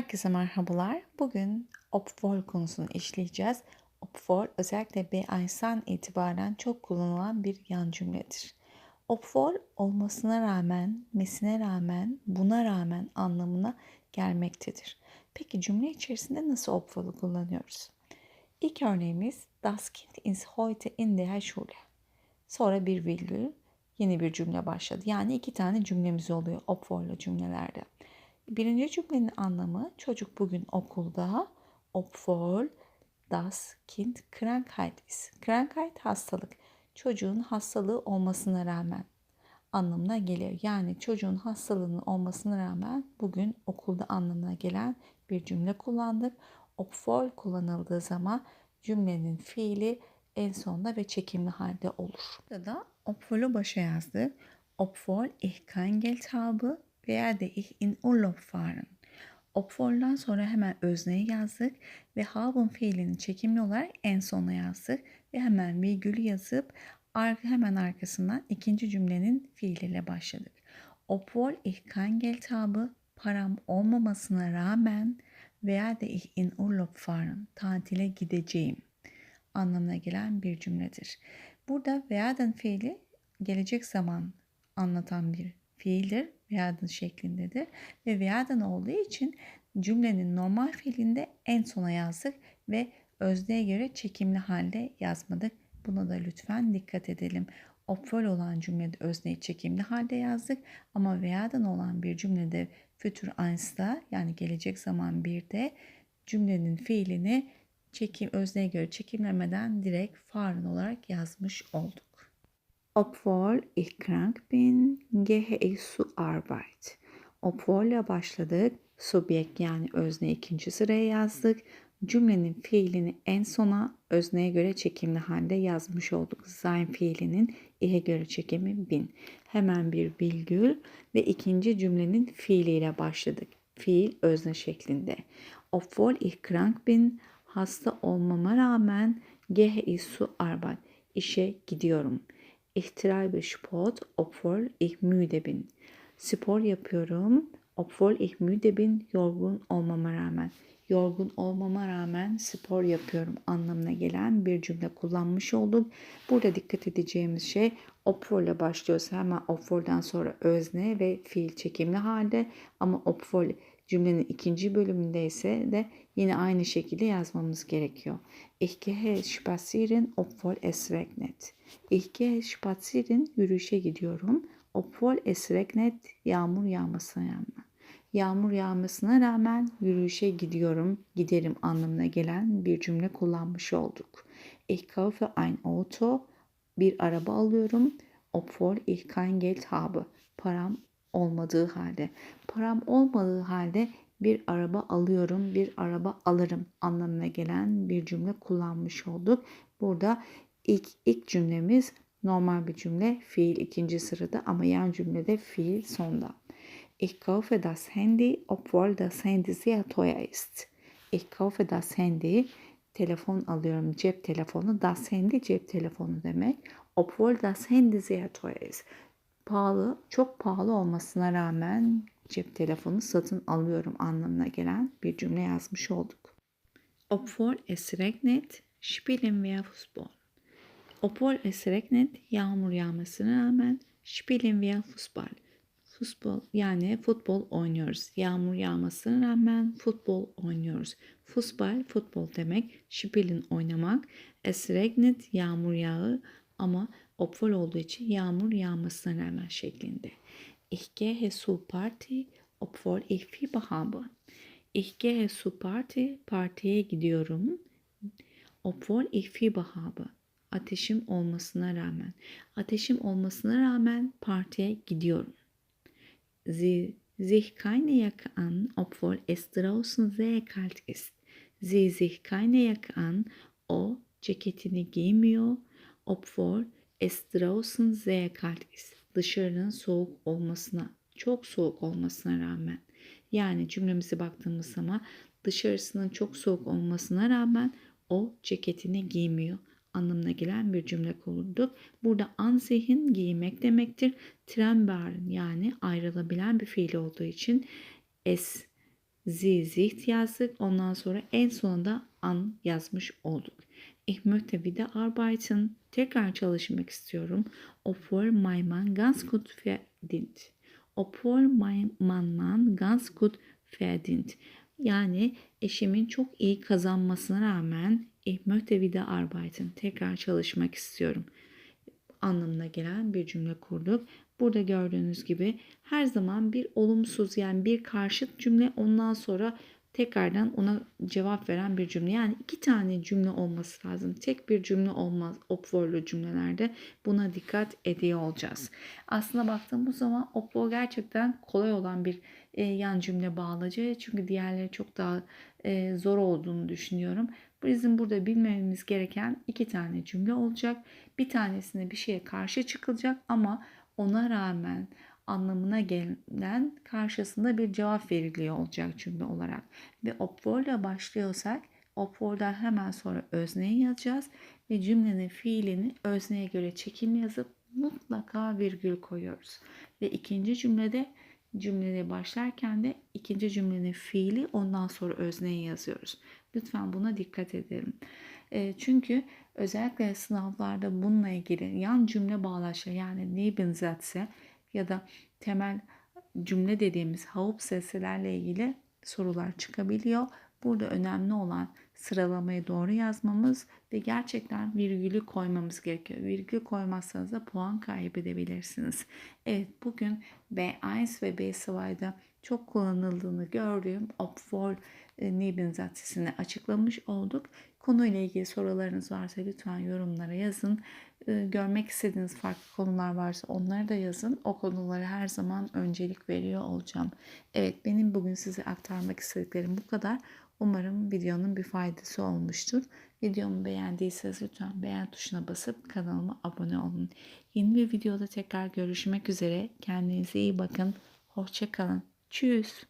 Herkese merhabalar. Bugün opfor konusunu işleyeceğiz. Opfor özellikle B1'dan itibaren çok kullanılan bir yan cümledir. Opfor olmasına rağmen, mesine rağmen, buna rağmen anlamına gelmektedir. Peki cümle içerisinde nasıl opfor'u kullanıyoruz? İlk örneğimiz Das Kind ist heute in der Schule. Sonra bir virgül, yeni bir cümle başladı. Yani iki tane cümlemiz oluyor opforlu cümlelerde. Birinci cümlenin anlamı çocuk bugün okulda obwohl das Kind Krankheit ist. Krankheit hastalık. Çocuğun hastalığı olmasına rağmen anlamına geliyor. Yani çocuğun hastalığının olmasına rağmen bugün okulda anlamına gelen bir cümle kullandık. Obwohl kullanıldığı zaman cümlenin fiili en sonda ve çekimli halde olur. Burada da obwohl'u başa yazdık. Obwohl ich kein Geld habe werde ich in Urlaub fahren. Obwohl'dan sonra hemen özneyi yazdık ve haben fiilini çekimli olarak en sona yazdık ve hemen virgülü yazıp hemen arkasından ikinci cümlenin fiiliyle başladık. Obwohl ich kein Geld habe, param olmamasına rağmen werde ich in Urlaub fahren, tatile gideceğim anlamına gelen bir cümledir. Burada werden fiili gelecek zaman anlatan bir fiildir. Werden şeklindedir. Ve werden olduğu için cümlenin normal fiilinde en sona yazdık ve özneye göre çekimli halde yazmadık. Buna da lütfen dikkat edelim. Opfol olan cümlede özneyi çekimli halde yazdık ama werden olan bir cümlede future eins'ta yani gelecek zaman bir de cümlenin fiilini çekim özneye göre çekimlemeden direkt fahren olarak yazmış olduk. Obwohl ich krank bin, gehe ich zur Arbeit. Obwohl ile başladık. Subjekt yani özne ikinci sıraya yazdık. Cümlenin fiilini en sona özneye göre çekimli halde yazmış olduk. Sein fiilinin ihe göre çekimi bin. Hemen bir virgül ve ikinci cümlenin fiiliyle başladık. Fiil özne şeklinde. Obwohl ich krank bin, hasta olmama rağmen gehe ich zur Arbeit. İşe gidiyorum. Ich treibe Sport, obwohl ich müde bin. Spor yapıyorum, obwohl ich müde bin, yorgun olmama rağmen. Yorgun olmama rağmen spor yapıyorum anlamına gelen bir cümle kullanmış olduk. Burada dikkat edeceğimiz şey obwohl ile başlıyorsa hemen obwohl'dan sonra özne ve fiil çekimli halde ama obwohl cümlenin ikinci bölümünde ise de yine aynı şekilde yazmamız gerekiyor. Ich gehe spazieren, obwohl es regnet. Ich gehe spazieren, yürüyüşe gidiyorum. Obwohl es regnet, yağmur yağmasına rağmen. Yağmur yağmasına rağmen yürüyüşe gidiyorum, giderim anlamına gelen bir cümle kullanmış olduk. Ich kaufe ein Auto, bir araba alıyorum. Obwohl ich kein Geld habe. Param olmadığı halde. Param olmadığı halde bir araba alıyorum, bir araba alırım anlamına gelen bir cümle kullanmış olduk. Burada ilk ilk cümlemiz normal bir cümle, fiil ikinci sırada ama yan cümlede fiil sonda. Ich kaufe das Handy, obwohl das Handy sehr teuer ist. Ich kaufe das Handy, telefon alıyorum, cep telefonu. Das Handy cep telefonu demek. Obwohl das Handy sehr teuer ist pahalı, çok pahalı olmasına rağmen cep telefonu satın alıyorum anlamına gelen bir cümle yazmış olduk. Obwohl es regnet, spielen wir Fußball. Obwohl es regnet, yağmur yağmasına rağmen spielen wir Fußball. Futbol yani futbol oynuyoruz. Yağmur yağmasına rağmen futbol oynuyoruz. Fußball futbol demek. Spielen oynamak. Es regnet yağmur yağı ama opfol olduğu için yağmur yağmasına rağmen şeklinde. Ich gehe zur Party, obwohl ich Fieber habe. Ich gehe zur Party, partiye gidiyorum. Obwohl ich Fieber habe. Ateşim olmasına rağmen. Ateşim olmasına rağmen partiye gidiyorum. Sie sich keine Jacke an, obwohl es draußen sehr kalt ist. Sie sich keine Jacke an, o ceketini giymiyor, obwohl Es draußen sehr kalt ist. Dışarının soğuk olmasına, çok soğuk olmasına rağmen. Yani cümlemize baktığımız zaman dışarısının çok soğuk olmasına rağmen o ceketini giymiyor anlamına gelen bir cümle kurduk. Burada anzihin giymek demektir. Trembarın yani ayrılabilen bir fiil olduğu için es Sicht yazdık. Ondan sonra en sonunda an yazmış olduk. Ich möchte wieder arbeiten. Tekrar çalışmak istiyorum. Obwohl mein Mann ganz gut verdient. Obwohl mein Mann ganz gut verdient. Yani eşimin çok iyi kazanmasına rağmen ich möchte wieder arbeiten. Tekrar çalışmak istiyorum anlamına gelen bir cümle kurduk. Burada gördüğünüz gibi her zaman bir olumsuz yani bir karşıt cümle ondan sonra tekrardan ona cevap veren bir cümle. Yani iki tane cümle olması lazım. Tek bir cümle olmaz opforlu cümlelerde. Buna dikkat ediyor olacağız. Aslında baktığımız zaman opfor gerçekten kolay olan bir e, yan cümle bağlacı. Çünkü diğerleri çok daha e, zor olduğunu düşünüyorum. Bizim burada bilmemiz gereken iki tane cümle olacak. Bir tanesinde bir şeye karşı çıkılacak ama ona rağmen anlamına gelen karşısında bir cevap veriliyor olacak cümle olarak. Ve ile başlıyorsak obwohl'dan hemen sonra özneyi yazacağız ve cümlenin fiilini özneye göre çekimli yazıp mutlaka virgül koyuyoruz. Ve ikinci cümlede cümleye başlarken de ikinci cümlenin fiili ondan sonra özneyi yazıyoruz. Lütfen buna dikkat edelim. E, çünkü özellikle sınavlarda bununla ilgili yan cümle bağlaçları yani Nebensätze ya da temel cümle dediğimiz Hauptsätze'lerle ilgili sorular çıkabiliyor. Burada önemli olan sıralamayı doğru yazmamız ve gerçekten virgülü koymamız gerekiyor. Virgül koymazsanız da puan kaybedebilirsiniz. Evet bugün B1 ve B2'da çok kullanıldığını gördüğüm obwohl e, Nebensatz'ini açıklamış olduk. Konuyla ilgili sorularınız varsa lütfen yorumlara yazın. E, görmek istediğiniz farklı konular varsa onları da yazın. O konulara her zaman öncelik veriyor olacağım. Evet benim bugün size aktarmak istediklerim bu kadar. Umarım videonun bir faydası olmuştur. Videomu beğendiyseniz lütfen beğen tuşuna basıp kanalıma abone olun. Yeni bir videoda tekrar görüşmek üzere. Kendinize iyi bakın. Hoşçakalın. Tschüss.